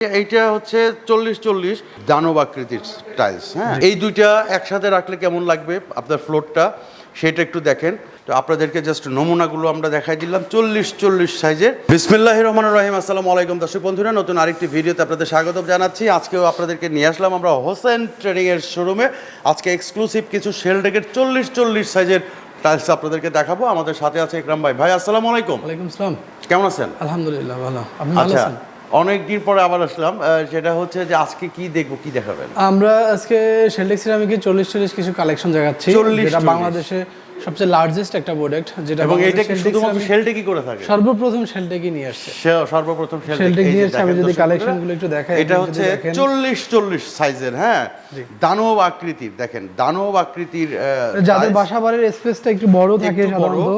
এইটা হচ্ছে চল্লিশ চল্লিশ দানব আকৃতির টাইলস হ্যাঁ? এই দুইটা একসাথে রাখলে কেমন লাগবে আপনার ফ্লোরটা সেটা একটু দেখেন। তো আপনাদেরকে জাস্ট নমুনাগুলো আমরা দেখাই দিলাম চল্লিশ চল্লিশ সাইজের বিসমিল্লাহ রহমান রহিম আসসালামু আলাইকুম দর্শক বন্ধুরা নতুন আরেকটি ভিডিওতে আপনাদের স্বাগত জানাচ্ছি। আজকেও আপনাদেরকে নিয়ে আসলাম আমরা হোসেন ট্রেডিং এর শোরুমে আজকে এক্সক্লুসিভ কিছু শেলডেকের চল্লিশ চল্লিশ সাইজের টাইলস আপনাদেরকে দেখাবো। আমাদের সাথে আছে ইকরাম ভাই। ভাই আসসালামু আলাইকুম। ওয়ালাইকুম আসসালাম। কেমন আছেন? আলহামদুলিল্লাহ ভালো। আপনি ভালো আচ্ছা আছেন? অনেক দিন পরে আবার আসলাম সেটা হচ্ছে যে আজকে কি দেখব কি দেখাবেন? আমরা আজকে সেলেক্সির আমি কি চল্লিশ চল্লিশ কিছু কালেকশন জায়গাচ্ছি 40 যেটা বাংলাদেশে সবচেয়ে লার্জেস্ট একটা প্রোডাক্ট যেটা এবং এটা শুধুমাত্র করে থাকে? সর্বপ্রথম শেলটেকই নিয়ে আসছে। সর্বপ্রথম শেলটেক নিয়ে এসছে আমি যদি একটু দেখাই এটা হচ্ছে যদি দেখেন। চল্লিশ চল্লিশ সাইজের হ্যাঁ? দানব আকৃতির দেখেন দানব আকৃতির যাদের size। বাসা বাড়ির স্পেসটা একটু বড় থাকে সাধারণত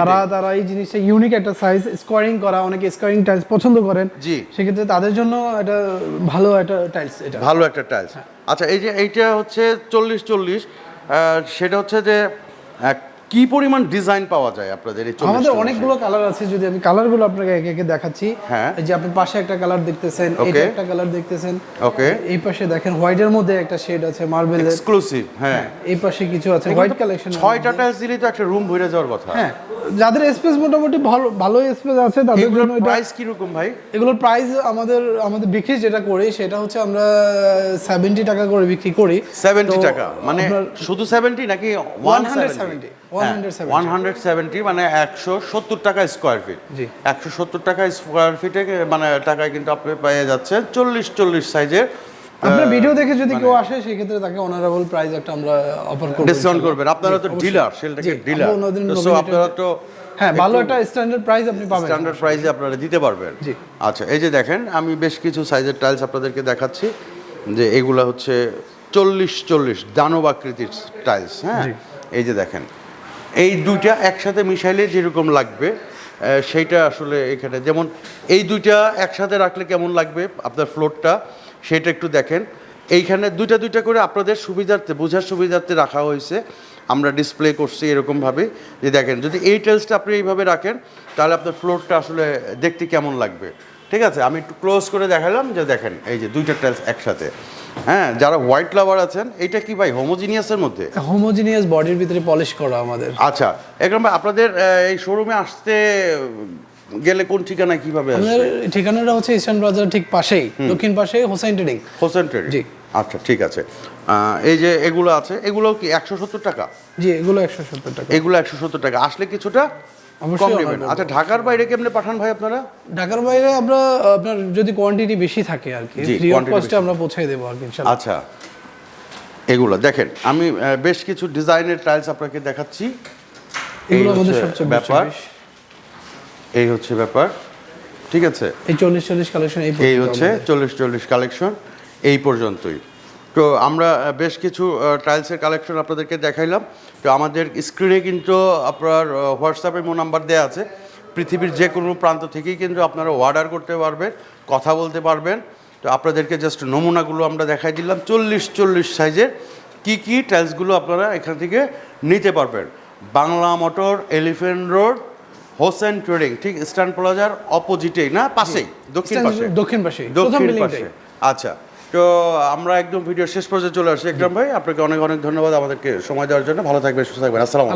তারা তারা এই জিনিসটা ইউনিক একটা সাইজ স্কোয়ারিং করা অনেকে স্কোয়ারিং টাইলস পছন্দ করেন। জি। সেক্ষেত্রে তাদের জন্য এটা ভালো একটা টাইলস এটা। ভালো একটা টাইলস আচ্ছা এই যে এইটা হচ্ছে চল্লিশ চল্লিশ সেটা হচ্ছে যে কি পরিমাণ ডিজাইন পাওয়া যায় আপনাদের এই আমাদের অনেকগুলো কালার আছে যদি আমি কালারগুলো আপনাকে একে একে দেখাচ্ছি। হ্যাঁ। এই যে আপনি পাশে একটা কালার দেখতেছেন এটা একটা কালার দেখতেছেন। ওকে এই পাশে দেখেন হোয়াইটের মধ্যে একটা শেড আছে মার্বেল এক্সক্লুসিভ হ্যাঁ। এই পাশে কিছু আছে হোয়াইট কালেকশন ছয়টা টাইলস দিলে তো একটা রুম ভরে যাওয়ার কথা। হ্যাঁ। যাদের স্পেস মোটামুটি ভালো ভালো স্পেস আছে তাদের জন্য এটা প্রাইস কীরকম ভাই? এগুলোর প্রাইস আমাদের আমাদের বিক্রি যেটা করি সেটা হচ্ছে আমরা সেভেন্টি টাকা করে বিক্রি করি। সেভেন্টি তো টাকা। মানে শুধু সেভেন্টি নাকি ওয়ান 170 170 ওয়ান হান্ড্রেড সেভেন্টি মানে একশো সত্তর টাকা স্কোয়ার ফিট জি। একশো সত্তর টাকা স্কোয়ার ফিটে মানে টাকায় কিন্তু আপনি পেয়ে যাচ্ছেন চল্লিশ চল্লিশ সাইজের আপনার ভিডিও দেখে যদি মানে কেউ আসে সেই ক্ষেত্রে তাকে অনারেবল প্রাইস একটা আমরা অফার করব ডিসকাউন্ট করবেন। আপনারা তো ডিলার সেলটাকে ডিলার সো আপনারা তো হ্যাঁ ভালো একটা স্ট্যান্ডার্ড প্রাইস আপনি পাবেন। স্ট্যান্ডার্ড প্রাইসে আপনারা দিতে পারবেন। জি। আচ্ছা এই যে দেখেন আমি বেশ কিছু সাইজের টাইলস আপনাদেরকে দেখাচ্ছি যে এগুলা হচ্ছে চল্লিশ চল্লিশ দানব আকৃতির টাইলস হ্যাঁ? এই যে দেখেন এই দুইটা একসাথে মিশাইলে যেরকম লাগবে সেইটা আসলে এখানে যেমন এই দুইটা একসাথে রাখলে কেমন লাগবে আপনার ফ্লোরটা সেটা একটু দেখেন। এইখানে দুইটা দুইটা করে আপনাদের সুবিধার্থে বোঝার সুবিধার্থে রাখা হয়েছে। আমরা ডিসপ্লে করছি এরকমভাবে। যে দেখেন যদি এই টাইলসটা আপনি এইভাবে রাখেন তাহলে আপনার ফ্লোরটা আসলে দেখতে কেমন লাগবে। ঠিক আছে? আমি একটু ক্লোজ করে দেখালাম যে দেখেন এই যে দুইটা টাইলস একসাথে। হ্যাঁ যারা হোয়াইট লাভার আছেন এটা কি ভাই হোমোজিনিয়াসের মধ্যে? হোমোজিনিয়াস বডির ভিতরে পলিশ করা আমাদের। আচ্ছা একদম আপনাদের এই শোরুমে আসতে গেলে কোন ঠিকানায় কীভাবে আসবে? ঠিকানাটা হচ্ছে ইস্টার্ন প্লাজার ঠিক পাশেই দক্ষিণ পাশে হোসাইন ট্রেডিং। হোসেন ট্রেড। জি। আচ্ছা ঠিক আছে। এই যে এগুলো আছে এগুলো কি একশো সত্তর টাকা? জি এগুলো একশো সত্তর টাকা। এগুলো একশো সত্তর টাকা। আসলে কিছুটা কম নেবেন। আচ্ছা ঢাকার বাইরে কেমনে পাঠান ভাই আপনারা? ঢাকার বাইরে আমরা আপনার যদি কোয়ান্টিটি বেশি থাকে আর কি ফ্রি অফ কস্টে আমরা পৌঁছাই দেবো আর কি ইনশাআল্লাহ। আচ্ছা এগুলো দেখেন আমি বেশ কিছু ডিজাইনের টাইলস আপনাকে দেখাচ্ছি। এগুলো আমাদের সবচেয়ে ব্যাপার। এই হচ্ছে ব্যাপার। ঠিক আছে? এই চল্লিশ চল্লিশ কালেকশন এই হচ্ছে চল্লিশ চল্লিশ কালেকশন এই পর্যন্তই। তো আমরা বেশ কিছু টাইলসের কালেকশন আপনাদেরকে দেখাইলাম। তো আমাদের স্ক্রিনে কিন্তু আপনার হোয়াটসঅ্যাপে মো নাম্বার দেওয়া আছে। পৃথিবীর যে কোনো প্রান্ত থেকেই কিন্তু আপনারা অর্ডার করতে পারবেন কথা বলতে পারবেন। তো আপনাদেরকে জাস্ট নমুনাগুলো আমরা দেখাই দিলাম। চল্লিশ চল্লিশ সাইজের কি কি টাইলসগুলো আপনারা এখান থেকে নিতে পারবেন। Bangla motor elephant road Hossain trading ঠিক স্ট্যান্ড প্লাজার অপোজিটেই না? পাশেই দক্ষিণ পাশে। দক্ষিণ পাশে দক্ষিণ পাশে। আচ্ছা তো আমরা একদম ভিডিও শেষ পর্যায়ে চলে আসি। একদম ভাই আপনাকে অনেক অনেক ধন্যবাদ আমাদেরকে সময় দেওয়ার জন্য। ভালো থাকবেন সুস্থ থাকবেন। আসসালাম